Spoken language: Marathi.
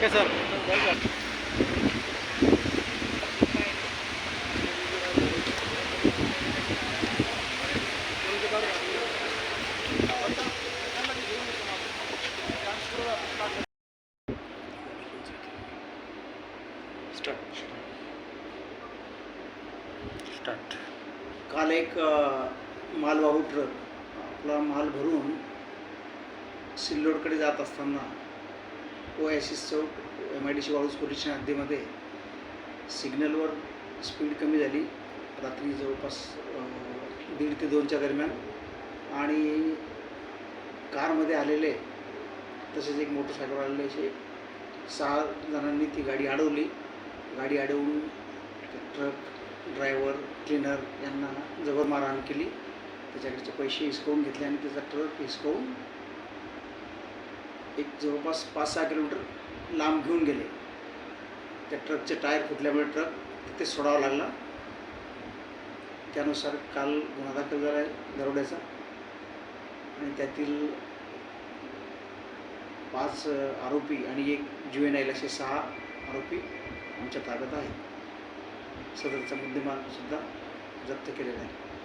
काय सर. स्टार्ट स्टार्ट काल एक मालवाहू ट्रक आपला माल भरून सिल्लोडकडे जात असताना ओॲसिस चौक एम आय डी सी वाळूस पोलिसच्या हद्दीमध्ये सिग्नलवर स्पीड कमी झाली. रात्री जवळपास दीड ते दोनच्या दरम्यान आणि कारमध्ये आलेले तसेच एक मोटरसायकल आलेले असे सहा जणांनी ती गाडी अडवली. गाडी अडवून ट्रक ड्रायव्हर क्लीनर यांना जबर मारहाण केली. त्याच्याकडचे पैसे हिसकवून घेतले आणि त्याचा ट्रक हिसकवून एक जवळपास पाच सहा किलोमीटर लांब घेऊन गेले. त्या ट्रकचे टायर फुटल्यामुळे ट्रक तिथे सोडावा लागला. त्यानुसार काल गुन्हा दाखल झाला आहे दरोड्याचा. आणि त्यातील पाच आरोपी आणि एक जुएनाईल असे सहा आरोपी आमच्या ताब्यात आहे. सदरचा मुद्देमाल सुद्धा जप्त केलेला आहे.